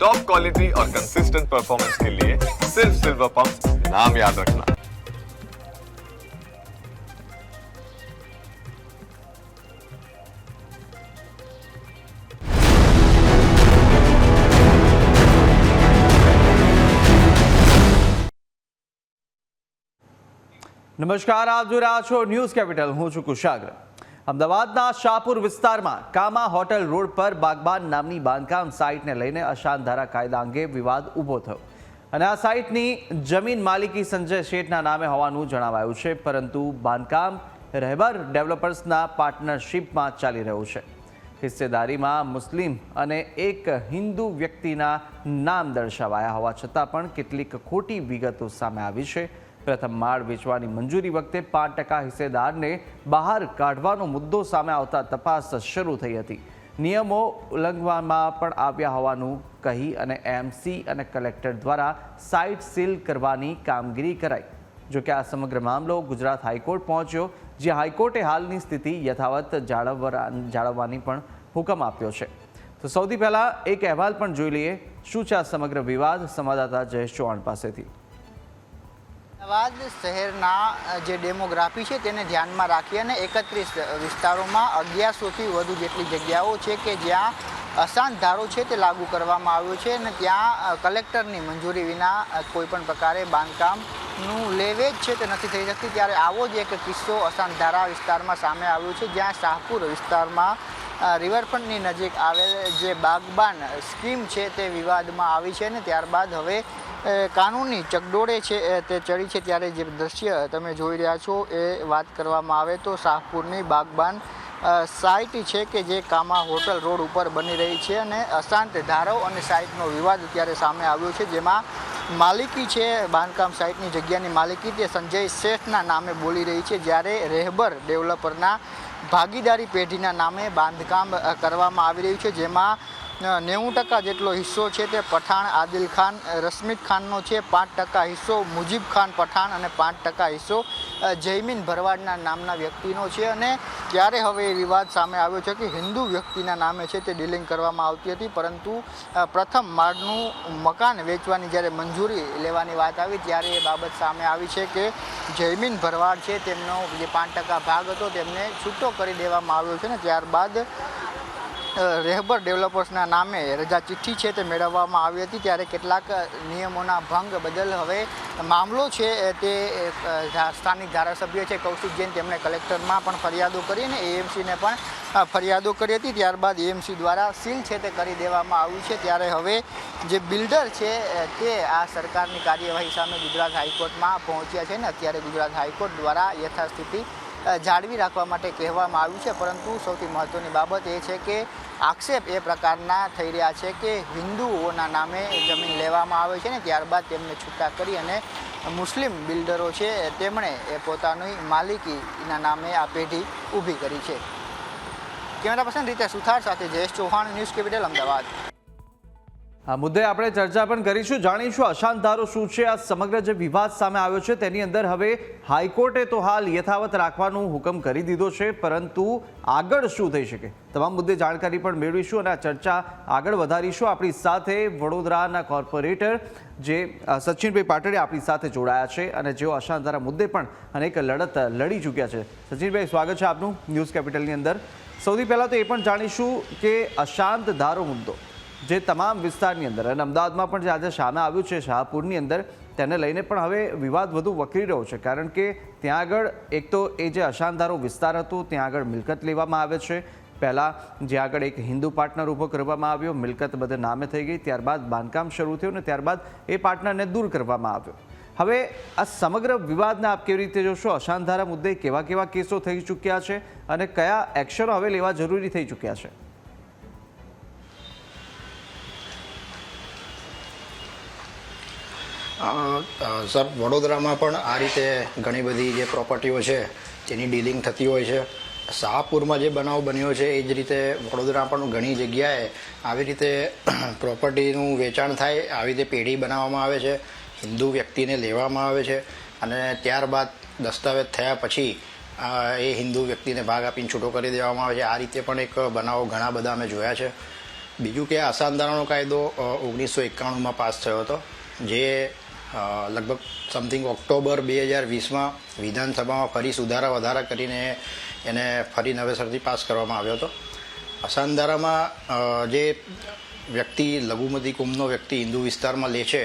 Top quality और consistent performance के लिए सिर्फ सिल्वर पंप नाम याद रखना નમસ્કાર આપ જોઈ રહ્યા છો ન્યૂઝ કેપિટલ હું છું કુશાગ્ર અમદાવાદના શાહપુર વિસ્તારમાં કામા હોટલ રોડ પર બાગબાન નામની બાંધકામ સાઇટને લઈને અશાંતધારા કાયદા અંગે વિવાદ ઊભો થયો. અને આ સાઇટની જમીન માલિકી સંજય શેઠના નામે હોવાનું જણાવાયું છે, પરંતુ બાંધકામ રહેબર ડેવલપર્સના પાર્ટનરશિપમાં ચાલી રહ્યું છે. હિસ્સેદારીમાં મુસ્લિમ અને એક હિન્દુ વ્યક્તિના નામ દર્શાવાયા હોવા છતાં પણ કેટલીક ખોટી વિગતો સામે આવી છે. પ્રથમ માળ વેચવાની મંજૂરી વખતે પાંચ ટકા હિસ્સેદારને બહાર કાઢવાનો મુદ્દો સામે આવતા તપાસ શરૂ થઈ હતી. નિયમો ઉલ્લંઘવામાં પણ આવ્યા હોવાનું કહી અને એમસી અને કલેક્ટર દ્વારા સાઇટ સીલ કરવાની કામગીરી કરાઈ. જોકે આ સમગ્ર મામલો ગુજરાત હાઈકોર્ટ પહોંચ્યો, જે હાઈકોર્ટે હાલની સ્થિતિ યથાવત જાળવવા જાળવવાની પણ હુકમ આપ્યો છે. તો સૌથી પહેલા એક અહેવાલ પણ જોઈ લઈએ, શું છે આ સમગ્ર વિવાદ? સંવાદદાતા જયેશ ચૌહાણ પાસેથી. અમદાવાદ શહેરના જે ડેમોગ્રાફી છે તેને ધ્યાનમાં રાખી અને એકત્રીસ વિસ્તારોમાં અગિયારસોથી વધુ જેટલી જગ્યાઓ છે કે જ્યાં અશાંત ધારો છે તે લાગુ કરવામાં આવ્યો છે અને ત્યાં કલેક્ટરની મંજૂરી વિના કોઈપણ પ્રકારે બાંધકામનું લેવેજ છે તે નથી થઈ શકતી. ત્યારે આવો જ એક કિસ્સો અશાંત ધારા વિસ્તારમાં સામે આવ્યો છે જ્યાં શાહપુર વિસ્તારમાં રિવરફ્રન્ટની નજીક આવેલ જે બાગબાન સ્કીમ છે તે વિવાદમાં આવી છે ને ત્યારબાદ હવે કાનૂની ચકડોળે છે તે ચડી છે ત્યારે જે દ્રશ્ય તમે જોઈ રહ્યા છો એ વાત કરવામાં આવે તો શાહપુરની બાગબાન સાઇટ છે કે જે કામા હોટલ રોડ ઉપર બની રહી છે અને અશાંત ધારો અને સાઇટનો વિવાદ અત્યારે સામે આવ્યો છે, જેમાં માલિકી છે, બાંધકામ સાઇટની જગ્યાની માલિકી તે સંજય શેઠના નામે બોલી રહી છે, જ્યારે રહેબર ડેવલપરના ભાગીદારી પેઢીના નામે બાંધકામ કરવામાં આવી રહ્યું છે જેમાં નેવું ટકા જેટલો હિસ્સો છે તે પઠાણ આદિલ ખાન રશ્મિક ખાનનો છે, પાંચ ટકા હિસ્સો મુજીબ ખાન પઠાણ અને પાંચ ટકા હિસ્સો જયમીન ભરવાડના નામના વ્યક્તિનો છે. અને ત્યારે હવે એ વિવાદ સામે આવ્યો છે કે હિન્દુ વ્યક્તિના નામે છે તે ડીલિંગ કરવામાં આવતી હતી. પરંતુ પ્રથમ માળનું મકાન વેચવાની જ્યારે મંજૂરી લેવાની વાત આવી, ત્યારે એ બાબત સામે આવી છે કે જયમીન ભરવાડ છે, તેમનો જે પાંચ ટકા ભાગ હતો તેમને છૂટો કરી દેવામાં આવ્યો છે. ને ત્યારબાદ રહેબર ડેવલપર્સના નામે રજા ચિઠ્ઠી છે તે મેળવવામાં આવી હતી ત્યારે કેટલાક નિયમોના ભંગ બદલ હવે મામલો છે તે સ્થાનિક ધારાસભ્ય છે કૌશિક જૈન તેમણે કલેક્ટરમાં પણ ફરિયાદો કરી અને એએમસીને પણ ફરિયાદો કરી હતી. ત્યારબાદ એએમસી દ્વારા સીલ છે તે કરી દેવામાં આવ્યું છે. ત્યારે હવે જે બિલ્ડર છે તે આ સરકારની કાર્યવાહી સામે ગુજરાત હાઈકોર્ટમાં પહોંચ્યા છે ને અત્યારે ગુજરાત હાઈકોર્ટ દ્વારા યથાસ્થિતિ જાળવી રાખવા માટે કહેવામાં આવ્યું છે, પરંતુ સૌથી મહત્ત્વની બાબત એ છે કે આક્ષેપ એ પ્રકારના થઈ રહ્યા છે કે હિન્દુઓના નામે જમીન લેવામાં આવે છે ને ત્યારબાદ તેમને છૂટા કરી અને મુસ્લિમ બિલ્ડરો છે તેમણે એ પોતાની માલિકીના નામે આ પેઢી ઊભી કરી છે. કેમેરા પર્સન રીતે સુથાર સાથે જયેશ ચૌહાણ, ન્યૂઝ કેપિટલ, અમદાવાદ. આ મુદ્દે આપણે ચર્ચા પણ કરીશું, જાણીશું અશાંત ધારો શું છે, આ સમગ્ર જે વિવાદ સામે આવ્યો છે તેની અંદર હવે હાઈકોર્ટે તો હાલ યથાવત રાખવાનું હુકમ કરી દીધો છે, પરંતુ આગળ શું થઈ શકે? તમામ મુદ્દે જાણકારી પણ મેળવીશું અને આ ચર્ચા આગળ વધારીશું. આપણી સાથે વડોદરાના કોર્પોરેટર જે સચિનભાઈ પાટડે આપણી સાથે જોડાયા છે અને જેઓ અશાંત ધારા મુદ્દે પણ અનેક લડત લડી ચૂક્યા છે. સચિનભાઈ, સ્વાગત છે આપનું ન્યૂઝ કેપિટલની અંદર. સૌથી પહેલાં તો એ પણ જાણીશું કે અશાંત ધારો મુદ્દો. જે તમામ વિસ્તારની અંદર, અને અમદાવાદમાં પણ જે આજે સામે આવ્યું છે, શાહપુરની અંદર, તેને લઈને પણ હવે વિવાદ વધુ વકરી રહ્યો છે. કારણ કે ત્યાં આગળ એક તો એ જે અશાંતારો વિસ્તાર હતો, ત્યાં આગળ મિલકત લેવામાં આવે છે. પહેલાં જે આગળ એક હિન્દુ પાર્ટનર ઊભો કરવામાં આવ્યો, મિલકત બધે નામે થઈ ગઈ, ત્યારબાદ બાંધકામ શરૂ થયું અને ત્યારબાદ એ પાર્ટનરને દૂર કરવામાં આવ્યો. હવે આ સમગ્ર વિવાદને આપ કેવી રીતે જોશો? અશાંતારા મુદ્દે કેવા કેવા કેસો થઈ ચૂક્યા છે અને કયા એક્શનો હવે લેવા જરૂરી થઈ ચૂક્યા છે? સર, વડોદરામાં પણ આ રીતે ઘણી બધી જે પ્રોપર્ટીઓ છે તેની ડીલિંગ થતી હોય છે, શાહપુરમાં જે બનાવ બન્યો છે, એ જ રીતે વડોદરા પણ ઘણી જગ્યાએ આવી રીતે પ્રોપર્ટીનું વેચાણ થાય, આવી રીતે પેઢી બનાવવામાં આવે છે, હિન્દુ વ્યક્તિને લેવામાં આવે છે, અને ત્યારબાદ દસ્તાવેજ થયા પછી એ હિન્દુ વ્યક્તિને ભાગ આપીને છૂટો કરી દેવામાં આવે છે. આ રીતે પણ એક બનાવો ઘણા બધા અમે જોયા છે. બીજું કે અસાંધારણો કાયદો ઓગણીસો એકાણુંમાં પાસ થયો હતો, જે લગભગ સમથિંગ ઓક્ટોબર બે હજાર વીસમાં વિધાનસભામાં ફરી સુધારા વધારા કરીને એને ફરી નવેસરથી પાસ કરવામાં આવ્યો હતો. અસાનધારામાં જે વ્યક્તિ લઘુમતી કુંભનો વ્યક્તિ હિન્દુ વિસ્તારમાં લે છે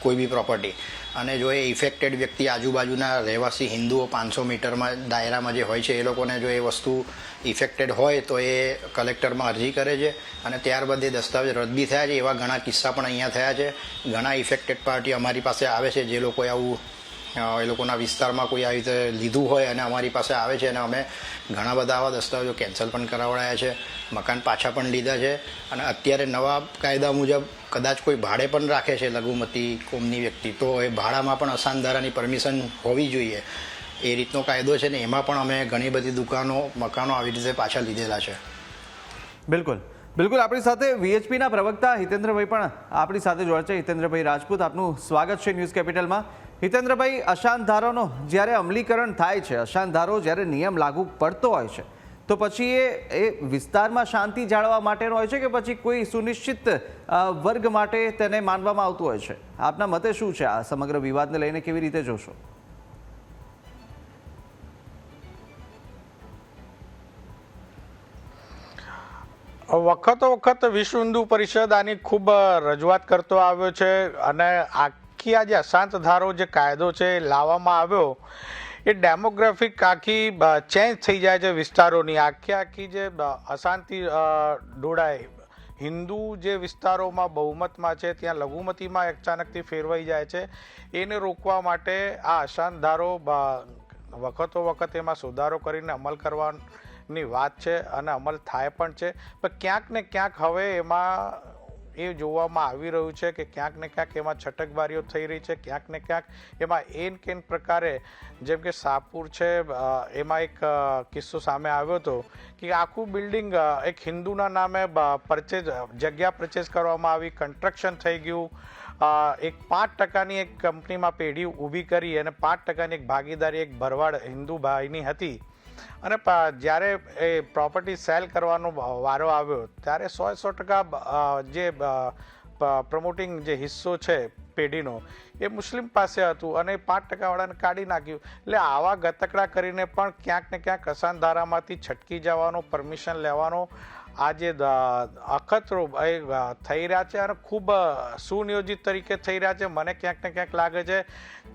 કોઈ બી પ્રોપર્ટી અને જો એ ઇફેક્ટેડ વ્યક્તિ આજુબાજુના રહેવાસી હિન્દુઓ પાંચસો મીટરમાં દાયરામાં જે હોય છે, એ લોકોને જો એ વસ્તુ ઇફેક્ટેડ હોય તો એ કલેક્ટરમાં અરજી કરે છે અને ત્યારબાદ એ દસ્તાવેજ રદ બી થયા છે. એવા ઘણા કિસ્સા પણ અહીંયા થયા છે. ઘણા ઇફેક્ટેડ પાર્ટી અમારી પાસે આવે છે જે લોકોએ આવું એ લોકોના વિસ્તારમાં કોઈ આવી રીતે લીધું હોય અને અમારી પાસે આવે છે અને અમે ઘણા બધા આવા દસ્તાવેજો કેન્સલ પણ કરાવડાયા છે, મકાન પાછા પણ લીધા છે અને અત્યારે નવા કાયદા મુજબ કદાચ કોઈ ભાડે પણ રાખે છે, લઘુમતી કોમની વ્યક્તિ. તો એ ભાડામાં પણ અસાનધારાની પરમિશન હોવી જોઈએ. એ રીતનો કાયદો છે ને એમાં પણ અમે ઘણી બધી દુકાનો, મકાનો આવી રીતે પાછા લીધેલા છે. બિલકુલ. બિલકુલ, આપણી સાથે વીએચપીના પ્રવક્તા હિતેન્દ્રભાઈ પણ આપણી સાથે જોડાય છે. હિતેન્દ્રભાઈ રાજપૂત, આપનું સ્વાગત છે ન્યૂઝ કેપિટલમાં. હિતેન્દ્રભાઈ, અશાંત ધારોનો જ્યારે અમલીકરણ થાય છે, અશાંત ધારો જ્યારે નિયમ લાગુ પડતો હોય છે, તો પછી એ એ વિસ્તારમાં શાંતિ જાળવવા માટેનો હોય છે કે પછી કોઈ સુનિશ્ચિત વર્ગ માટે તેને માનવામાં આવતું હોય છે? આપના મતે શું છે આ સમગ્ર વિવાદને લઈને કેવી રીતે જોશો? વખતો વખત વિશ્વ હિન્દુ પરિષદ આની ખૂબ રજૂઆત કરતો આવ્યો છે અને આખી આ જે અશાંત ધારો જે કાયદો છે લાવવામાં આવ્યો, એ ડેમોગ્રાફિક આખી ચેન્જ થઈ જાય છે વિસ્તારોની. આખી આખી જે અશાંતિ ઢોળાય હિન્દુ જે વિસ્તારોમાં બહુમતમાં છે, ત્યાં લઘુમતીમાં અચાનકથી ફેરવાઈ જાય છે, એને રોકવા માટે આ અશાંત ધારો વખતો વખત એમાં સુધારો કરીને અમલ કરવાની વાત છે અને અમલ થાય પણ છે. પણ ક્યાંક ને ક્યાંક હવે એમાં એ જોવામાં આવી રહ્યું છે કે ક્યાંક ને ક્યાંક એમાં છટકબારીઓ થઈ રહી છે, ક્યાંક ને ક્યાંક એમાં એન કેન પ્રકારે જેમ કે સાપુર છે એમાં એક કિસ્સો સામે આવ્યો હતો કે આખું બિલ્ડિંગ એક હિન્દુના નામે પરચેજ જગ્યા પરચેઝ કરવામાં આવી, કન્સ્ટ્રક્શન થઈ ગયું. એક પાંચ ટકાની એક કંપનીમાં પેઢી ઊભી કરી અને પાંચ ટકાની એક ભાગીદારી, એક ભરવાડ હિન્દુ ભાઈની હતી. અને જ્યારે એ પ્રોપર્ટી સેલ કરવાનો વારો આવ્યો, ત્યારે સો સો ટકા જે પ્રમોટિંગ જે હિસ્સો છે પેઢીનો, એ મુસ્લિમ પાસે હતું અને પાંચ ટકાવાળાને કાઢી નાખ્યું. એટલે આવા ગતકડા કરીને પણ ક્યાંક ને ક્યાંક અસાન ધારામાંથી છટકી જવાનો પરમિશન લેવાનો આ જે અખતરો થઈ રહ્યા છે અને ખૂબ સુનિયોજિત તરીકે થઈ રહ્યા છે. મને ક્યાંક ને ક્યાંક લાગે છે,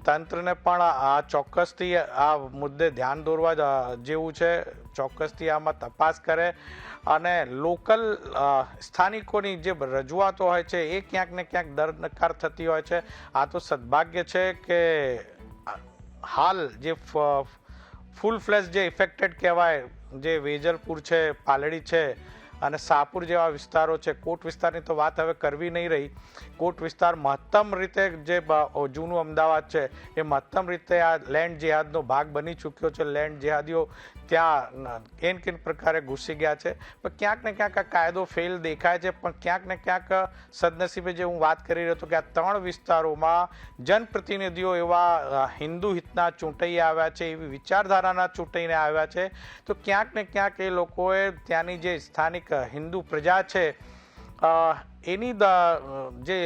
તંત્રને પણ આ ચોક્કસથી આ મુદ્દે ધ્યાન દોરવા જેવું છે. ચોક્કસથી આમાં તપાસ કરે અને લોકલ સ્થાનિકોની જે રજૂઆતો હોય છે, એ ક્યાંક ને ક્યાંક દર્દનકાર થતી હોય છે. આ તો સદભાગ્ય છે કે હાલ જે ફૂલ ફ્લેશ જે ઇફેક્ટેડ કહેવાય, જે વેજલપુર છે, પાલડી છે અને સાપુર જેવા વિસ્તારો છે. કોટ વિસ્તારની તો વાત હવે કરવી નહીં રહી. કોટ વિસ્તાર મહત્તમ રીતે જે જૂનું અમદાવાદ છે, એ મહત્તમ રીતે આ લેન્ડ જેહાદનો ભાગ બની ચૂક્યો છે. લેન્ડ જેહાદીઓ ત્યાં કેન કેન પ્રકારે ઘૂસી ગયા છે. પણ ક્યાંક ને ક્યાંક આ કાયદો ફેલ દેખાય છે. પણ ક્યાંક ને ક્યાંક સદનસીબે જે હું વાત કરી રહ્યો હતો કે આ ત્રણ વિસ્તારોમાં જનપ્રતિનિધિઓ એવા હિન્દુ હિતના ચૂંટાઈ આવ્યા છે, એવી વિચારધારાના ચૂંટાઈને આવ્યા છે. તો ક્યાંક ને ક્યાંક એ લોકોએ ત્યાંની જે સ્થાનિક હિન્દુ પ્રજા છે. એની જે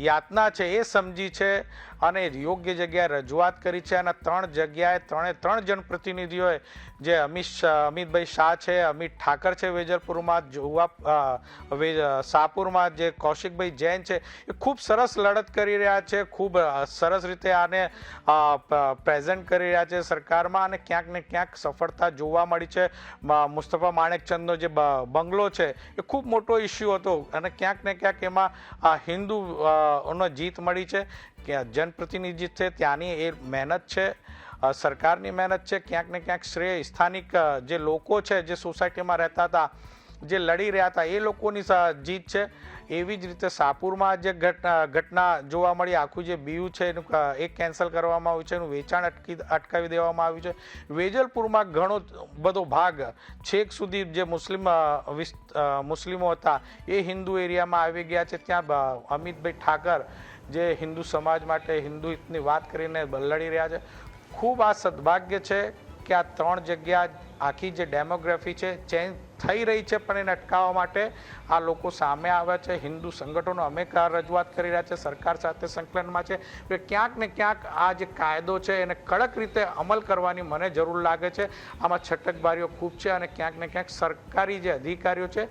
યાતના છે એ સમજી છે અને યોગ્ય જગ્યાએ રજૂઆત કરી છે અને ત્રણ જગ્યાએ ત્રણે ત્રણ જનપ્રતિનિધિઓએ જે અમિત અમિતભાઈ શાહ છે, અમિત ઠાકર છે વેજરપુરમાં જોવા શાહપુરમાં, જે કૌશિકભાઈ જૈન છે, એ ખૂબ સરસ લડત કરી રહ્યા છે, ખૂબ સરસ રીતે આને પ્રેઝન્ટ કરી રહ્યા છે સરકારમાં અને ક્યાંક ને ક્યાંક સફળતા જોવા મળી છે. મુસ્તફા માણેકચંદનો જે બંગલો છે એ ખૂબ મોટો ઇસ્યુ હતો અને ક્યાંક ને ક્યાંક એમાં હિન્દુ નો જીત મળી છે કે જનપ્રતિનિધિ છે, ત્યાંની એ મહેનત છે સરકારની મહેનત છે, ક્યાંક ને ક્યાંક શ્રેય, સ્થાનિક જે લોકો છે, જે સોસાયટીમાં રહેતા હતા જે લડી રહ્યા હતા, એ લોકોની જીત છે. એવી જ રીતે સાપુરમાં જે ઘટના ઘટના જોવા મળી, આખું જે બીયું છે, એનું એ કેન્સલ કરવામાં આવ્યું છે, એનું વેચાણ અટકી, અટકાવી દેવામાં આવ્યું છે. વેજલપુરમાં ઘણો બધો ભાગ છેક સુધી જે મુસ્લિમ મુસ્લિમો હતા, એ હિન્દુ એરિયામાં આવી ગયા છે. ત્યાં અમિતભાઈ ઠાકર જે હિન્દુ સમાજ માટે હિન્દુ હિતની વાત કરીને લડી રહ્યા છે. ખૂબ આ સદભાગ્ય છે કે આ ત્રણ જગ્યા, આખી જે ડેમોગ્રાફી છે, ચેન્જ થઈ રહી છે, પણ એને અટકાવવા માટે આ લોકો સામે આવ્યા છે. હિન્દુ સંગઠનો અમે રજૂઆત કરી રહ્યા છે, સરકાર સાથે સંકલનમાં છે. કે ક્યાંક ને ક્યાંક આ જે કાયદો છે, એને કડક રીતે અમલ કરવાની મને જરૂર લાગે છે. આમાં છટકબારીઓ ખૂબ છે અને ક્યાંક ને ક્યાંક સરકારી જે અધિકારીઓ છે,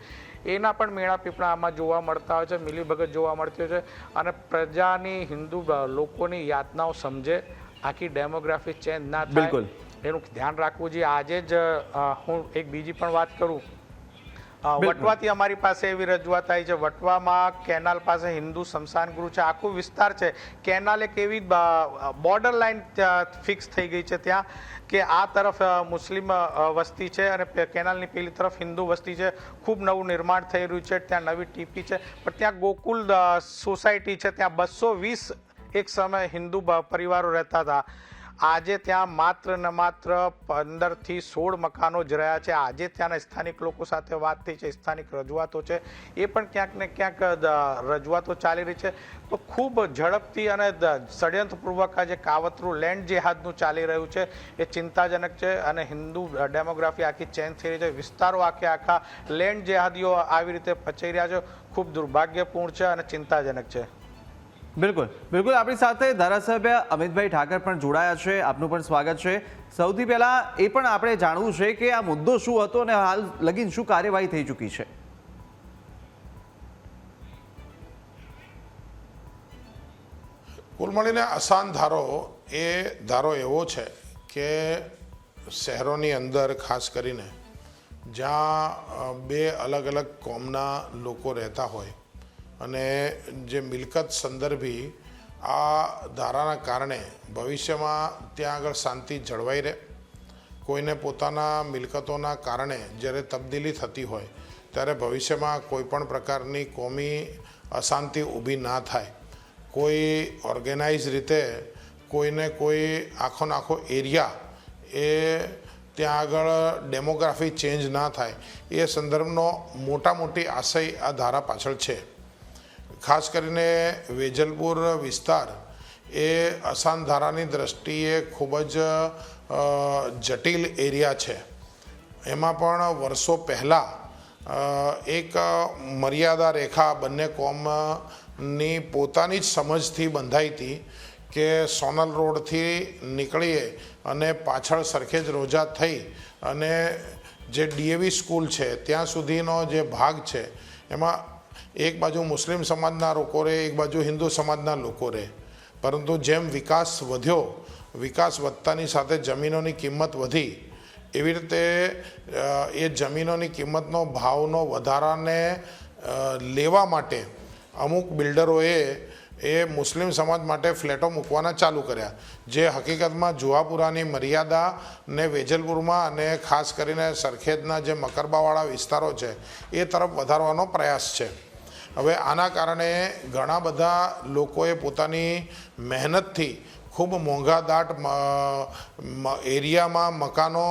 એના પણ મેળા પીપળા આમાં જોવા મળતા હોય છે, મિલીભગત જોવા મળતી હોય છે. અને પ્રજાની હિન્દુ લોકોની યાતનાઓ સમજે, આખી ડેમોગ્રાફી ચેન્જ ના થાય. એનું ધ્યાન રાખવું જોઈએ. આજે જ હું એક બીજી પણ વાત કરું. વટવાથી અમારી પાસે એવી રજૂઆત આવી છે વટવામાં કેનાલ પાસે હિન્દુ સ્મશાન ગૃહ છે. આખો વિસ્તાર છે. કેનાલ એક એવી બોર્ડર લાઈન ફિક્સ થઈ ગઈ છે ત્યાં કે આ તરફ મુસ્લિમ વસ્તી છે અને કેનાલની પેલી તરફ હિન્દુ વસ્તી છે. ખૂબ નવું નિર્માણ થઈ રહ્યું છે. ત્યાં નવી ટીપી છે. પણ ત્યાં ગોકુલ સોસાયટી છે. ત્યાં બસો વીસ એક સમયે હિન્દુ પરિવારો રહેતા હતા. આજે ત્યાં માત્ર ને માત્ર પંદરથી સોળ મકાનો જ રહ્યા છે. આજે ત્યાંના સ્થાનિક લોકો સાથે વાત થઈ છે, સ્થાનિક રજૂઆતો છે. એ પણ ક્યાંક ને ક્યાંક રજૂઆતો ચાલી રહી છે. તો ખૂબ ઝડપથી અને ષડયંત્રપૂર્વક આ જે કાવતરું લેન્ડ જેહાદનું ચાલી રહ્યું છે. એ ચિંતાજનક છે અને હિન્દુ ડેમોગ્રાફી આખી ચેન્જ થઈ રહી છે. વિસ્તારો આખે આખા લેન્ડ જેહાદીઓ આવી રીતે પચાઈ રહ્યા છે. ખૂબ દુર્ભાગ્યપૂર્ણ છે અને ચિંતાજનક છે. બિલકુલ. બિલકુલ, આપણી સાથે ધારાસભ્ય અમિતભાઈ ઠાકર પણ જોડાયા છે. આપનું પણ સ્વાગત છે. સૌથી પહેલા એ પણ આપણે જાણવું છે કે આ મુદ્દો શું હતો અને હાલ લગીન શું કાર્યવાહી થઈ ચૂકી છે? કુલ મળીને અસાન ધારો એ ધારો એવો છે કે શહેરોની અંદર, ખાસ કરીને, જ્યાં બે અલગ અલગ કોમના લોકો રહેતા હોય અને જે મિલકત સંદર્ભી આ ધારાના કારણે ભવિષ્યમાં ત્યાં આગળ શાંતિ જળવાઈ રહે. કોઈને પોતાના મિલકતોના કારણે જ્યારે તબદીલી થતી હોય, ત્યારે ભવિષ્યમાં કોઈ પણ પ્રકારની કોમી અશાંતિ ઊભી ના થાય. કોઈ ઓર્ગેનાઇઝ રીતે કોઈને કોઈ આખો નાખો એરિયા એ ત્યાં આગળ ડેમોગ્રાફી ચેન્જ ના થાય, એ સંદર્ભનો મોટા મોટી આશય આ ધારા પાછળ છે. ખાસ કરીને વેજલપુર વિસ્તાર એ અસાન ધારાની દ્રષ્ટિએ ખૂબ જ જટિલ એરિયા છે. એમાં પણ વર્ષો પહેલાં એક મર્યાદા રેખા બંને કોમની પોતાની જ સમજથી બંધાઈ હતી કે સોનલ રોડથી નીકળીએ અને પાછળ સરખેજ રોજા થઈ અને જે ડીએવી સ્કૂલ છે, ત્યાં સુધીનો જે ભાગ છે, એમાં એક બાજુ મુસ્લિમ સમાજના લોકો રહે, એક બાજુ હિન્દુ સમાજના લોકો રહે. પરંતુ જેમ વિકાસ વધ્યો, વિકાસ વધતાની સાથે જમીનોની કિંમત વધી, એવી રીતે એ જમીનોની કિંમતનો ભાવનો વધારાને લેવા માટે અમુક બિલ્ડરોએ એ મુસ્લિમ સમાજ માટે ફ્લેટો મૂકવાના ચાલુ કર્યા. જે હકીકતમાં જુહાપુરાની મર્યાદા ને વેજલપુરમાં અને ખાસ કરીને સરખેજના જે મકરબાવાળા વિસ્તારો છે, એ તરફ વધારવાનો પ્રયાસ છે. હવે આના કારણે ઘણા બધા લોકોએ પોતાની મહેનતથી ખૂબ મોંઘા દાટ એરિયામાં મકાનો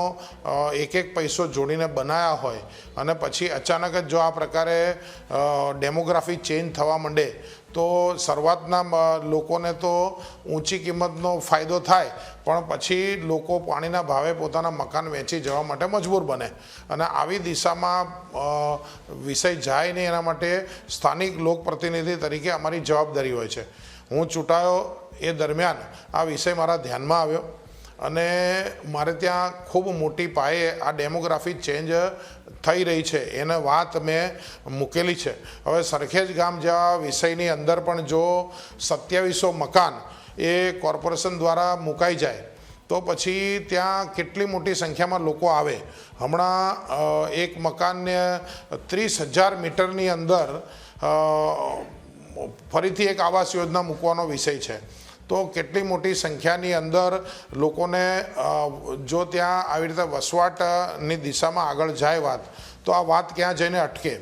એક એક પૈસો જોડીને બનાવ્યા હોય અને પછી અચાનક જ જો આ પ્રકારે ડેમોગ્રાફી ચેન્જ થવા માંડે તો શરૂઆતના લોકોને તો ઊંચી કિંમતનો ફાયદો થાય, પણ પછી લોકો પાણીના ભાવે પોતાના મકાન વેચી જવા માટે મજબૂર બને. અને આવી દિશામાં વિષય જાય નહીં એના માટે સ્થાનિક લોકપ્રતિનિધિ તરીકે અમારી જવાબદારી હોય છે. હું ચૂંટાયો એ દરમિયાન આ વિષય મારા ધ્યાનમાં આવ્યો અને મારે ત્યાં ખૂબ મોટી પાયે આ ડેમોગ્રાફી ચેન્જ થઈ રહી છે. એને વાત મેં મૂકેલી છે. હવે સરખેજ ગામ જેવા વિષયની અંદર પણ જો સત્યાવીસો મકાન એ કોર્પોરેશન દ્વારા મુકાઈ જાય, તો પછી ત્યાં કેટલી મોટી સંખ્યામાં લોકો આવે? હમણાં એક મકાનને ત્રીસ હજાર મીટરની અંદર ફરીથી એક આવાસ યોજના મૂકવાનો વિષય છે. તો કેટલી મોટી સંખ્યાની અંદર લોકોને જો ત્યાં આવી રીતે વસવાટની દિશામાં આગળ જાય વાત, તો આ વાત ક્યાં જઈને અટકે?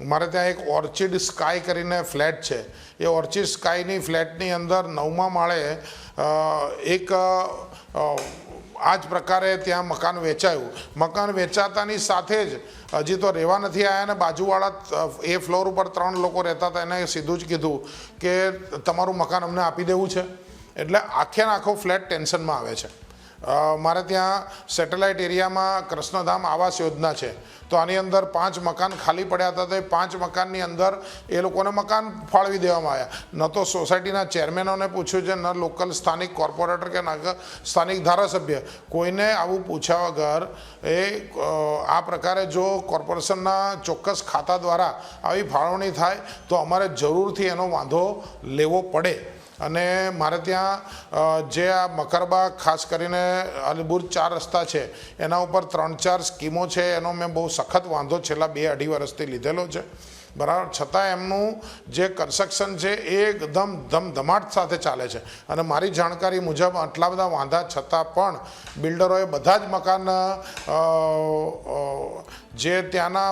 મારે ત્યાં એક ઓર્ચિડ સ્કાય કરીને ફ્લેટ છે. એ ઓર્ચિડ સ્કાયની ફ્લેટની અંદર નવમા માળે એક આ જ પ્રકારે ત્યાં મકાન વેચાયું. મકાન વેચાતાની સાથે જ હજી તો રહેવા નથી આવ્યા અને બાજુવાળા એ ફ્લોર ઉપર ત્રણ લોકો રહેતા હતા, એને સીધું જ કીધું કે તમારું મકાન અમને આપી દેવું છે. એટલે આખે આખો ફ્લેટ ટેન્શનમાં આવે છે. મારે ત્યાં સેટેલાઇટ એરિયામાં કૃષ્ણધામ આવાસ યોજના છે. તો આની અંદર પાંચ મકાન ખાલી પડ્યા હતા તો એ પાંચ મકાનની અંદર એ લોકોને મકાન ફાળવી દેવામાં આવ્યા. ન તો સોસાયટીના ચેરમેનોને પૂછ્યું છે, ન લોકલ સ્થાનિક કોર્પોરેટર કે ન સ્થાનિક ધારાસભ્ય. કોઈને આવું પૂછ્યા વગર એ આ પ્રકારે જો કોર્પોરેશનના ચોક્કસ ખાતા દ્વારા આવી ફાળવણી થાય, તો અમારે જરૂરથી એનો વાંધો લેવો પડે. અને મારે ત્યાં જે આ મકરબા ખાસ કરીને અલીબુર ચાર રસ્તા છે, એના ઉપર ત્રણ ચાર સ્કીમો છે, એનો મેં બહુ સખત વાંધો છેલ્લા બે અઢી વર્ષથી લીધેલો છે. બરાબર? છતાં એમનું જે કન્સ્ટ્રક્શન છે એ એકદમ ધમધમાટ સાથે ચાલે છે. અને મારી જાણકારી મુજબ આટલા બધા વાંધા છતાં પણ બિલ્ડરોએ બધા જ મકાન જે ત્યાંના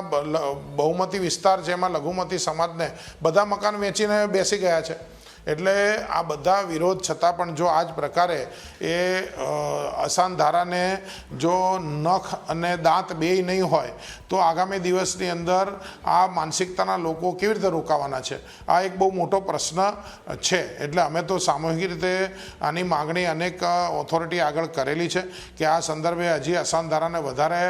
બહુમતી વિસ્તાર એમાં લઘુમતી સમાજને બધા મકાન વેચીને બેસી ગયા છે. એટલે આ બધા વિરોધ છતાં પણ જો આ જ પ્રકારે એ અસાન ધારાને જો નખ અને દાંત બેય નહીં હોય, તો આગામી દિવસની અંદર આ માનસિકતાના લોકો કેવી રીતે રોકાવાના છે? આ એક બહુ મોટો પ્રશ્ન છે. એટલે અમે તો સામૂહિક રીતે આની માગણી અનેક ઓથોરિટી આગળ કરેલી છે કે આ સંદર્ભે હજી અસાન ધારાને વધારે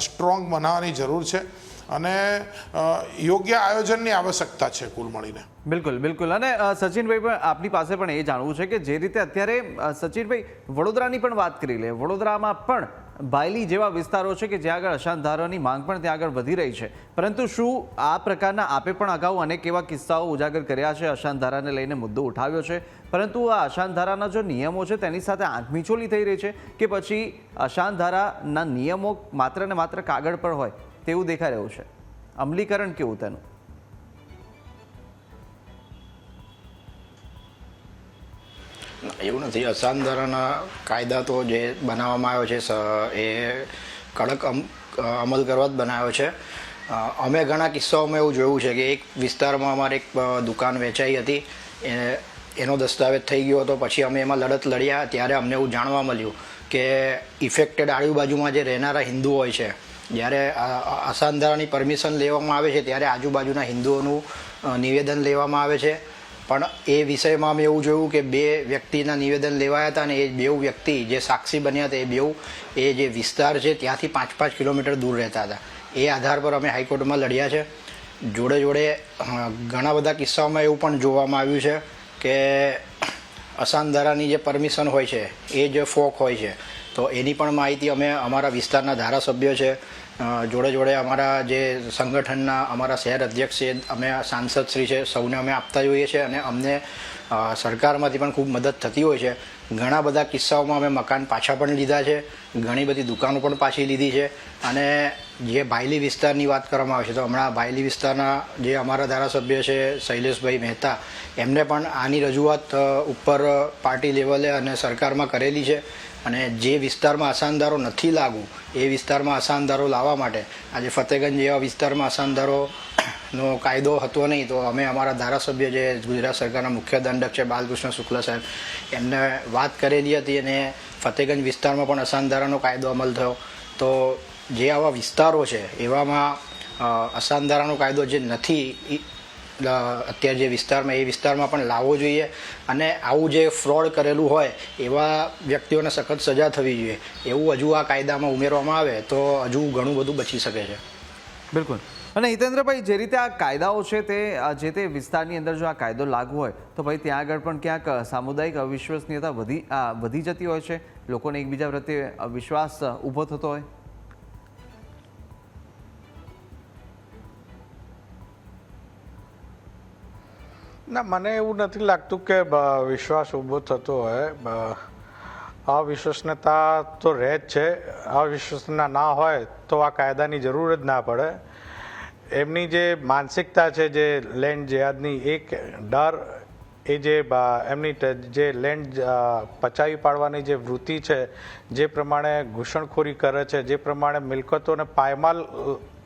સ્ટ્રોંગ બનાવવાની જરૂર છે. અને યોગ્ય આયોજનની આવશ્યકતા છે કુલ મળીને. બિલકુલ બિલકુલ. અને સચિનભાઈ પણ આપની પાસે પણ એ જાણવું છે કે જે રીતે અત્યારે સચિનભાઈ વડોદરાની પણ વાત કરી લે. વડોદરામાં પણ બાયલી જેવા વિસ્તારો છે કે જ્યાં આગળ અશાંત ધારાની માંગ પણ ત્યાં આગળ વધી રહી છે. પરંતુ શું આ પ્રકારના આપે પણ અગાઉ અનેક એવા કિસ્સાઓ ઉજાગર કર્યા છે? અશાંત ધારાને લઈને મુદ્દો ઉઠાવ્યો છે. પરંતુ આ અશાંત ધારાના જો નિયમો છે, તેની સાથે આંખમીચોલી થઈ રહી છે કે પછી અશાંત ધારાના નિયમો માત્ર ને માત્ર કાગળ પર હોય તેવું દેખાઈ રહ્યું છે? અમલીકરણ કેવું તેનું? એવું નથી. અસાધારણના કાયદા તો જે બનાવવામાં આવ્યો છે એ કડક અમ, અમલ કરવા જ બનાવ્યો છે. અમે ઘણા કિસ્સાઓમાં એવું જોયું છે કે એક વિસ્તારમાં અમારે એક દુકાન વેચાઈ હતી. એ, એનો દસ્તાવેજ થઈ ગયો હતો. પછી અમે એમાં લડત લડ્યા. ત્યારે અમને એવું જાણવા મળ્યું કે ઇફેક્ટેડ આજુબાજુમાં જે રહેનારા હિન્દુ હોય છે, જ્યારે આ પરમિશન લેવામાં આવે છે, ત્યારે આજુબાજુના હિન્દુઓનું નિવેદન લેવામાં આવે છે. પણ એ વિષયમાં અમે એવું જોયું કે બે વ્યક્તિના નિવેદન લેવાયા હતા અને એ બેઉ વ્યક્તિ જે સાક્ષી બન્યા હતા, એ બેઉ, એ જે વિસ્તાર છે ત્યાંથી પાંચ પાંચ કિલોમીટર દૂર રહેતા હતા. એ આધાર પર અમે હાઈકોર્ટમાં લડ્યા છે. જોડે જોડે ઘણા બધા કિસ્સાઓમાં એવું પણ જોવામાં આવ્યું છે કે અસાનધારાની જે પરમિશન હોય છે, એ જ ફોક હોય છે. તો એની પણ માહિતી અમે અમારા વિસ્તારના ધારાસભ્યો છે જોડે જોડે અમારા જે સંગઠનના અમારા શહેર અધ્યક્ષ છે, અમે સાંસદ શ્રી છે, સૌને અમે આપતા જોઈએ છીએ અને અમને સરકારમાંથી પણ ખૂબ મદદ થતી હોય છે. ઘણા બધા કિસ્સાઓમાં અમે મકાન પાછા પણ લીધા છે, ઘણી બધી દુકાનો પણ પાછી લીધી છે અને જે ભાયલી વિસ્તારની વાત કરવામાં આવે છે, તો હમણાં ભાયલી વિસ્તારના જે અમારા ધારાસભ્ય છે, શૈલેષભાઈ મહેતા, એમને પણ આની રજૂઆત ઉપર પાર્ટી લેવલે અને સરકારમાં કરેલી છે. અને જે વિસ્તારમાં અસાનદારો નથી લાગુ, એ વિસ્તારમાં અસાનદારો લાવવા માટે, આજે ફતેગંજ જેવા વિસ્તારમાં અસાનદારો નો કાયદો હતો નહીં, તો અમે અમારા ધારાસભ્ય જે ગુજરાત સરકારના મુખ્ય દંડક છે, બાલકૃષ્ણ શુક્લ સાહેબ, એમને વાત કરેલી હતી અને ફતેગંજ વિસ્તારમાં પણ અસાનધારાનો કાયદો અમલ થયો. તો જે આવા વિસ્તારો છે, એવામાં અસાનધારાનો કાયદો જે નથી અત્યારે જે વિસ્તારમાં, એ વિસ્તારમાં પણ લાવવો જોઈએ અને આવું જે ફ્રોડ કરેલું હોય, એવા વ્યક્તિઓને સખત સજા થવી જોઈએ. એવું હજુ આ કાયદામાં ઉમેરવામાં આવે તો હજુ ઘણું બધું બચી શકે છે. બિલકુલ. અને હિતેન્દ્રભાઈ જે રીતે આ કાયદાઓ છે તે જે તે વિસ્તારની અંદર જો આ કાયદો લાગુ હોય, તો ભાઈ ત્યાં આગળ પણ ક્યાંક સામુદાયિક અવિશ્વસનીયતા વધી વધી જતી હોય છે? લોકોને એકબીજા પ્રત્યે વિશ્વાસ ઊભો થતો હોય? ના, મને એવું નથી લાગતું કે વિશ્વાસ ઊભો થતો હોય. અવિશ્વસનીયતા તો રહે જ છે. અવિશ્વસનીય ના હોય તો આ કાયદાની જરૂર જ ના પડે. એમની જે માનસિકતા છે, જે લેન્ડ જેહાદની એક ડર, એ જે એમની જે લેન્ડ પચાવી પાડવાની જે વૃત્તિ છે, જે પ્રમાણે ઘૂસણખોરી કરે છે, જે પ્રમાણે મિલકતોને પાયમાલ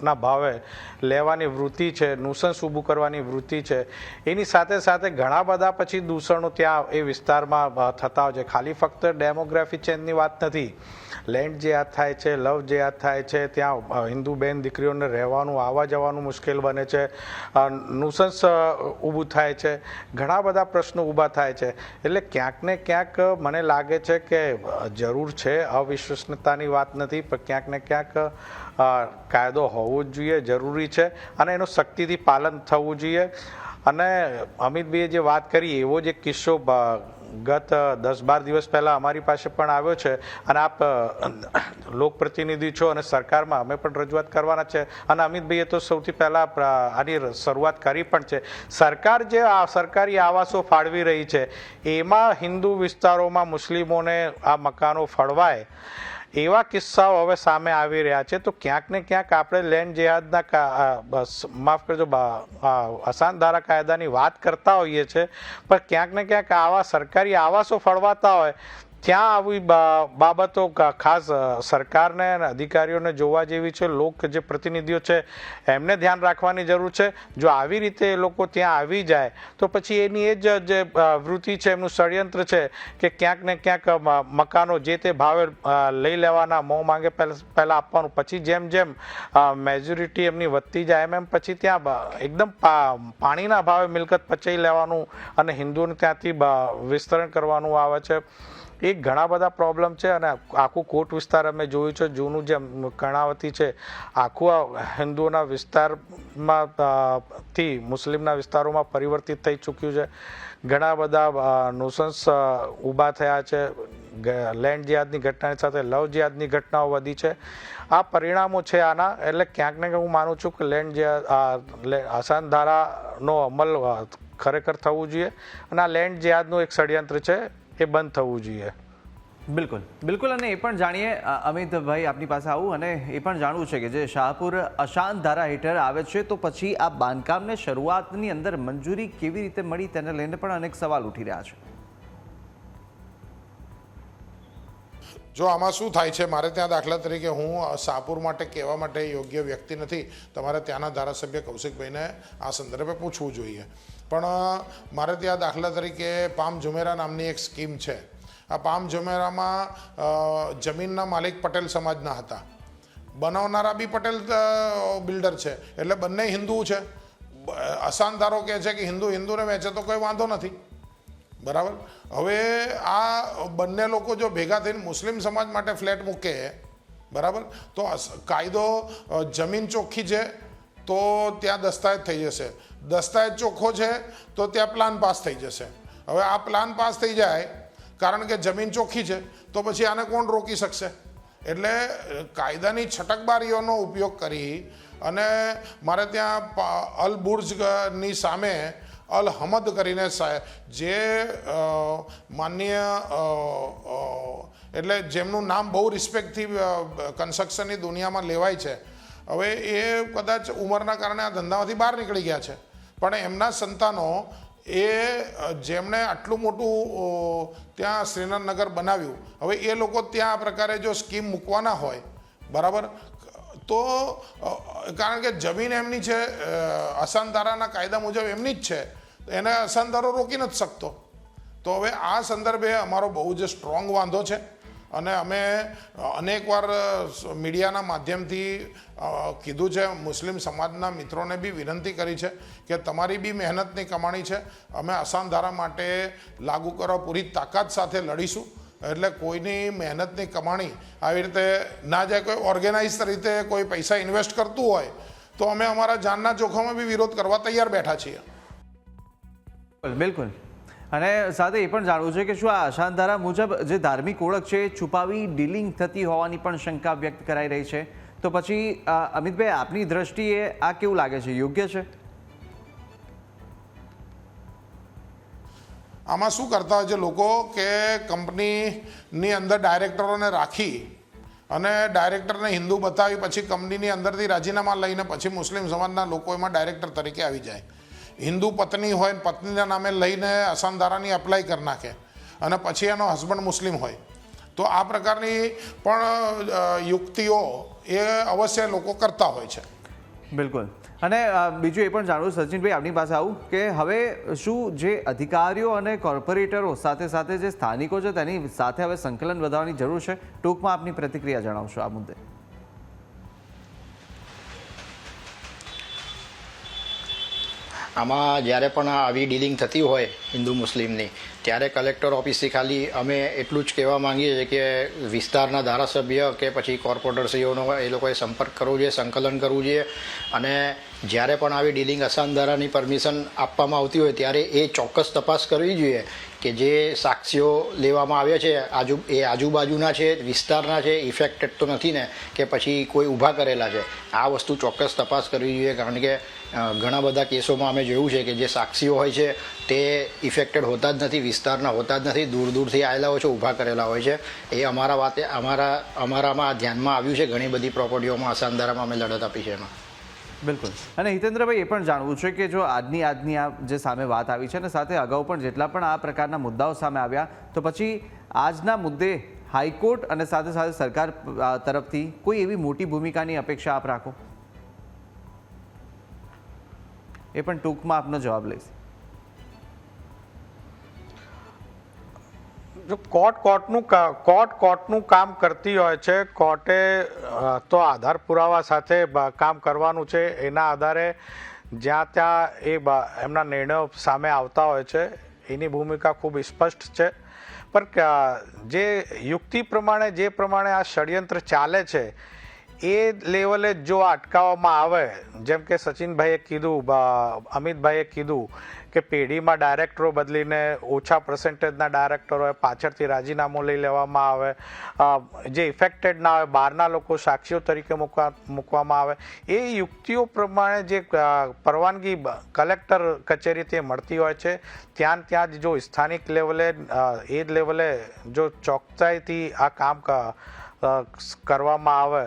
અ, ના ભાવે લેવાની વૃત્તિ છે નુસન્સ ઊભું કરવાની વૃત્તિ છે. એની સાથે સાથે ઘણા બધા પછી દૂષણો ત્યાં એ વિસ્તારમાં થતા હોય છે. ખાલી ફક્ત ડેમોગ્રાફી ચેન્જની વાત નથી. લેન્ડ જે યાદ થાય છે લવ જે યાદ થાય છે, ત્યાં હિન્દુ બેન દીકરીઓને રહેવાનું, આવવા જવાનું મુશ્કેલ બને છે. નુસન્સ ઊભું થાય છે. ઘણા બધા પ્રશ્નો ઊભા થાય છે. એટલે ક્યાંક ને ક્યાંક મને લાગે છે કે જરૂર છે, અવિશ્વસનીયતાની વાત નથી, પણ ક્યાંક ને ક્યાંક કાયદો હોવો જ જોઈએ, જરૂરી છે, અને એનું શક્તિથી પાલન થવું જોઈએ. અને અમિતભાઈએ જે વાત કરી, એવો જ કિસ્સો ગત દસ બાર દિવસ પહેલાં અમારી પાસે પણ આવ્યો છે અને આપ લોકપ્રતિનિધિ છો અને સરકારમાં અમે પણ રજૂઆત કરવાના છે. અને અમિતભાઈએ તો સૌથી પહેલાં આની શરૂઆત કરી પણ છે. સરકાર જે આ, સરકારી આવાસો ફાળવી રહી છે, એમાં હિન્દુ વિસ્તારોમાં મુસ્લિમોને આ મકાનો ફળવાય. એવા કિસ્સાઓ હવે સામે આવી રહ્યા છે. તો ક્યાંક ને ક્યાંક આપણે લેન્ડ જેહાદના માફ કરજો અસાન ધારા કાયદાની વાત કરતા હોઈએ છીએ પણ ક્યાંક ને ક્યાંક આવા સરકારી આવાસો ફળવાતા હોય ત્યાં આવી બાબતો ખાસ સરકારને અને અધિકારીઓને જોવા જેવી છે? લોક જે પ્રતિનિધિઓ છે, એમને ધ્યાન રાખવાની જરૂર છે. જો આવી રીતે એ લોકો ત્યાં આવી જાય, તો પછી એની એ જ જે વૃત્તિ છે એમનું ષડયંત્ર છે કે ક્યાંક ને ક્યાંક મકાનો જે તે ભાવે લઈ લેવાના, મોં માંગે પહેલાં આપવાનું. પછી જેમ જેમ મેજોરિટી એમની વધતી જાય, એમ એમ પછી ત્યાં એકદમ પાણીના ભાવે મિલકત પચાવી લેવાનું અને હિન્દુઓને ત્યાંથી વિસ્તરણ કરવાનું આવે છે. એ ઘણા બધા પ્રોબ્લેમ છે અને આખું કોટ વિસ્તાર અમે જોયું છે. જૂનું જે કર્ણાવતી છે, આખું આ હિન્દુઓના વિસ્તારમાં થી મુસ્લિમના વિસ્તારોમાં પરિવર્તિત થઈ ચૂક્યું છે. ઘણા બધા નુસન્સ ઊભા થયા છે. લેન્ડ જિહાદની ઘટનાની સાથે લવ જિહાદની ઘટનાઓ વધી છે. આ પરિણામો છે આના, એટલે ક્યાંક ને ક્યાંક હું માનું છું કે લેન્ડ જિહાદ અસાન ધારાનો અમલ ખરેખર થવું જોઈએ. અને આ લેન્ડ જિહાદનું એક ષડયંત્ર છે. એ બંધ થવું જોઈએ? બિલકુલ. બિલકુલ અને એ પણ જાણીએ અમિતભાઈ આપની પાસે આવું અને એ પણ જાણવું છે કે જે શાહપુર અશાંત ધારા હેઠળ આવે છે તો પછી આ બાંધકામને શરૂઆતની અંદર મંજૂરી કેવી રીતે મળી તેને લઈને પણ અનેક સવાલ ઉઠી રહ્યા છે. જો આમાં શું થાય છે મારે ત્યાં દાખલા તરીકે હું શાહપુર માટે કહેવા માટે યોગ્ય વ્યક્તિ નથી. તમારે ત્યાંના ધારાસભ્ય કૌશિકભાઈને આ સંદર્ભે પૂછવું જોઈએ. પણ મારે ત્યાં દાખલા તરીકે પામ ઝુમેરા નામની એક સ્કીમ છે. આ પામ ઝુમેરામાં જમીનના માલિક પટેલ સમાજના હતા. બનાવનારા બી પટેલ બિલ્ડર છે. એટલે બંને હિન્દુ છે. અસાનધારો કહે છે કે હિન્દુ હિન્દુને વેચે તો કોઈ વાંધો નથી. બરાબર? હવે આ બંને લોકો જો ભેગા થઈને મુસ્લિમ સમાજ માટે ફ્લેટ મૂકે, બરાબર? તો કાયદો જમીન ચોખ્ખી છે. તો ત્યાં દસ્તાવેજ થઈ જશે. દસ્તાવેજ ચોખ્ખો છે, તો ત્યાં પ્લાન પાસ થઈ જશે. હવે આ પ્લાન પાસ થઈ જાય, કારણ કે જમીન ચોખ્ખી છે, તો પછી આને કોણ રોકી શકશે? એટલે કાયદાની છટકબારીઓનો ઉપયોગ કરી અને મારે ત્યાં અલ બુર્જની સામે અલ હમદ કરીને જે માન્ય એટલે જેમનું નામ બહુ રિસ્પેક્ટથી કન્સ્ટ્રક્શનની દુનિયામાં લેવાય છે હવે એ કદાચ ઉંમરના કારણે આ ધંધામાંથી બહાર નીકળી ગયા છે. પણ એમના સંતાનો એ જેમણે આટલું મોટું ત્યાં શ્રીનગર બનાવ્યું, હવે એ લોકો ત્યાં આ પ્રકારે જો સ્કીમ મૂકવાના હોય, બરાબર? તો કારણ કે જમીન એમની છે અસનધારાના કાયદા મુજબ એમની જ છે એને અસાનધારો રોકી નથી શકતો. તો હવે આ સંદર્ભે અમારો બહુ જ સ્ટ્રોંગ વાંધો છે. અને અમે અનેકવાર મીડિયાના માધ્યમથી કીધું છે, મુસ્લિમ સમાજના મિત્રોને બી વિનંતી કરી છે કે તમારી બી મહેનતની કમાણી છે. અમે આસાન ધારા માટે લાગુ કરવા પૂરી તાકાત સાથે લડીશું. એટલે કોઈની મહેનતની કમાણી આવી રીતે ના જાય, કોઈ ઓર્ગેનાઇઝ રીતે કોઈ પૈસા ઇન્વેસ્ટ કરતું હોય, તો અમે અમારા જાનના જોખમે બી વિરોધ કરવા તૈયાર બેઠા છીએ. બિલકુલ. અને સાથે એ પણ જાણવું છે કે શું આ અશાંત ધારા મુજબ જે ધાર્મિક ઓળખ છે છુપાવી, ડીલિંગ થતી હોવાની પણ શંકા વ્યક્ત કરાઈ રહી છે. તો પછી અમિતભાઈ, આપની દ્રષ્ટિએ આ કેવું લાગે છે? યોગ્ય છે? આમાં શું કરતા હોય છે લોકો કે કંપનીની અંદર ડાયરેક્ટરોને રાખી અને ડાયરેક્ટરને હિન્દુ બતાવી, પછી કંપનીની અંદરથી રાજીનામા લઈને પછી મુસ્લિમ સમાજના લોકો એમાં ડાયરેક્ટર તરીકે આવી જાય. હિન્દુ પત્ની હોય પત્નીના નામે લઈને અસાનધારાની અપ્લાય કરી નાખે અને પછી એનો હસબન્ડ મુસ્લિમ હોય. તો આ પ્રકારની પણ યુક્તિઓ એ અવશ્ય લોકો કરતા હોય છે. બિલકુલ. અને બીજું એ પણ જાણવું સચિનભાઈ, આપની પાસે આવું કે હવે શું જે અધિકારીઓ અને કોર્પોરેટરો સાથે સાથે જે સ્થાનિકો છે તેની સાથે હવે સંકલન વધારવાની જરૂર છે? ટૂંકમાં આપની પ્રતિક્રિયા જણાવશો આ મુદ્દે. આમાં જ્યારે પણ આવી ડીલિંગ થતી હોય હિન્દુ મુસ્લિમની ત્યારે કલેક્ટર ઓફિસથી ખાલી અમે એટલું જ કહેવા માંગીએ છીએ કે વિસ્તારના ધારાસભ્ય કે પછી કોર્પોરેટરશ્રીઓનો એ લોકોએ સંપર્ક કરવો જોઈએ, સંકલન કરવું જોઈએ. અને જ્યારે પણ આવી ડીલિંગ અસાન ધારાની પરમિશન આપવામાં આવતી હોય ત્યારે એ ચોક્કસ તપાસ કરવી જોઈએ કે જે સાક્ષીઓ લેવામાં આવ્યા છે, આજુ, એ આજુબાજુના છે, વિસ્તારના છે, ઇફેક્ટેડ તો નથી ને, કે પછી કોઈ ઊભા કરેલા છે. આ વસ્તુ ચોક્કસ તપાસ કરવી જોઈએ, કારણ કે ઘણા બધા કેસોમાં અમે જોયું છે કે જે સાક્ષીઓ હોય છે તે ઇફેક્ટેડ હોતા જ નથી, વિસ્તારના હોતા જ નથી, દૂર દૂરથી આવેલા હોય છે, ઊભા કરેલા હોય છે. એ અમારા વાતે, અમારા, અમારામાં ધ્યાનમાં આવ્યું છે, ઘણી બધી પ્રોપર્ટીઓમાં અસાનધારામાં અમે લડત આપી છે એમાં. બિલકુલ. અને હિતેન્દ્રભાઈ, એ પણ જાણવું છે કે જો આજની આજની આ જે સામે વાત આવી છે અને સાથે અગાઉ પણ જેટલા પણ આ પ્રકારના મુદ્દાઓ સામે આવ્યા, તો પછી આજના મુદ્દે હાઈકોર્ટ અને સાથે સાથે સરકાર તરફથી કોઈ એવી મોટી ભૂમિકાની અપેક્ષા આપ રાખો? એ પણ ટૂંકમાં આપનો જવાબ લઈશ. જો કોર્ટ કોર્ટનું કોર્ટ કોર્ટનું કામ કરતી હોય છે, કોર્ટે તો આધાર પુરાવા સાથે કામ કરવાનું છે. એના આધારે જ્યાં ત્યાં એ એમના નિર્ણયો સામે આવતા હોય છે. એની ભૂમિકા ખૂબ સ્પષ્ટ છે. પણ જે યુક્તિ પ્રમાણે, જે પ્રમાણે આ ષડયંત્ર ચાલે છે એ લેવલે જો અટકાવવામાં આવે, જેમ કે સચિનભાઈએ કીધું અમિતભાઈએ કીધું કે પેઢીમાં ડાયરેક્ટરો બદલીને ઓછા પર્સન્ટેજના ડાયરેક્ટરોએ પાછળથી રાજીનામું લઈ લેવામાં આવે જે ઇફેક્ટેડ ના આવે, બહારના લોકો સાક્ષીઓ તરીકે મૂકવા, મૂકવામાં આવે, એ યુક્તિઓ પ્રમાણે જે પરવાનગી કલેક્ટર કચેરી તે મળતી હોય છે, ત્યાં ત્યાં જ જો સ્થાનિક લેવલે એ જ લેવલે જો ચોકસાઈથી આ કામ કરવામાં આવે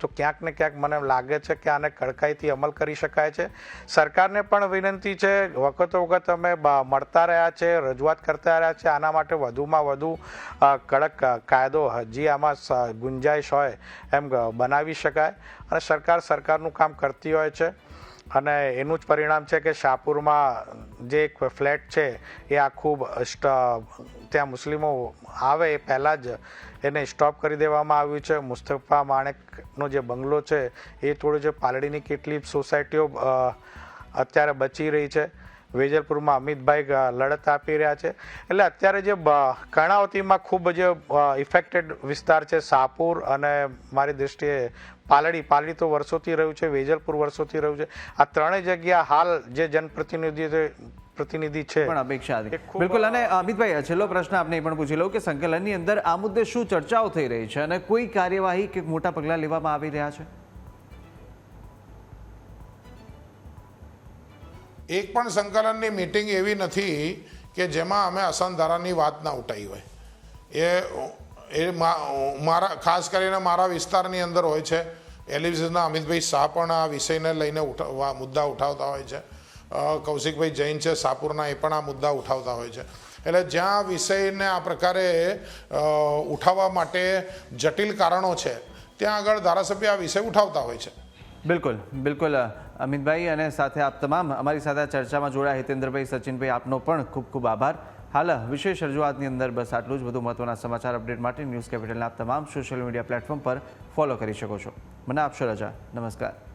તો ક્યાંક ને ક્યાંક મને લાગે છે કે આને કડકાઈથી અમલ કરી શકાય છે. સરકારને પણ વિનંતી છે, વખતો વખત અમે મળતા રહ્યા છે, રજૂઆત કરતા રહ્યા છે. આના માટે વધુમાં વધુ કડક કાયદો હજી આમાં ગુંજાઈશ હોય એમ બનાવી શકાય. અને સરકાર સરકારનું કામ કરતી હોય છે. અને એનું જ પરિણામ છે કે શાહપુરમાં જે એક ફ્લેટ છે, એ આખું ત્યાં મુસ્લિમો આવે એ પહેલાં જ એને સ્ટોપ કરી દેવામાં આવ્યું છે. મુસ્તફા માણેકનો જે બંગલો છે, એ થોડું જે પાલડીની કેટલી સોસાયટીઓ અત્યારે બચી રહી છે. વેજલપુરમાં અમિતભાઈ લડત આપી રહ્યા છે. એટલે અત્યારે જે કર્ણાવતીમાં ખૂબ જે ઇફેક્ટેડ વિસ્તાર છે, શાહપુર અને મારી દૃષ્ટિએ પાલડી પાલડી તો વર્ષોથી રહ્યું છે વેજલપુર વર્ષોથી રહ્યું છે. આ ત્રણેય જગ્યા હાલ જે જનપ્રતિનિધિ પ્રતિનિધિ છે પણ અપેક્ષા બિલકુલ અને અમિતભાઈ છેલ્લો પ્રશ્ન આપને એ પણ પૂછી લઉં કે સંકલનની અંદર આ મુદ્દે શું ચર્ચાઓ થઈ રહી છે અને કોઈ કાર્યવાહી કે મોટા પગલાં લેવામાં આવી રહ્યા છે? એક પણ સંકલનની મિટિંગ એવી નથી કે જેમાં અમે અસંધારાની વાત ના ઉઠાવી હોય. એ એ મા- મારા ખાસ કરીને મારા વિસ્તારની અંદર હોય છે. એલિવિઝનના અમિતભાઈ શાહ પણ આ વિષયને લઈને ઉઠા મુદ્દા ઉઠાવતા હોય છે. કૌશિકભાઈ જૈન છે સાપુરના એ પણ આ મુદ્દા ઉઠાવતા હોય છે. એટલે જ્યાં વિષયને આ પ્રકારે ઉઠાવવા માટે જટિલ કારણો છે, ત્યાં આગળ ધારાસભ્ય આ વિષય ઉઠાવતા હોય છે. બિલકુલ બિલકુલ અમિતભાઈ અને સાથે આપ તમામ, અમારી સાથે ચર્ચામાં જોડાયા હિતેન્દ્રભાઈ, સચિનભાઈ, આપનો પણ ખૂબ ખૂબ આભાર. હાલ વિશેષ રજૂઆતની અંદર બસ આટલું જ. વધુ મહત્વના સમાચાર અપડેટ માટે ન્યૂઝ કેપિટલના તમામ સોશિયલ મીડિયા પ્લેટફોર્મ પર ફોલો કરી શકો છો. મને આપશો રજા. નમસ્કાર.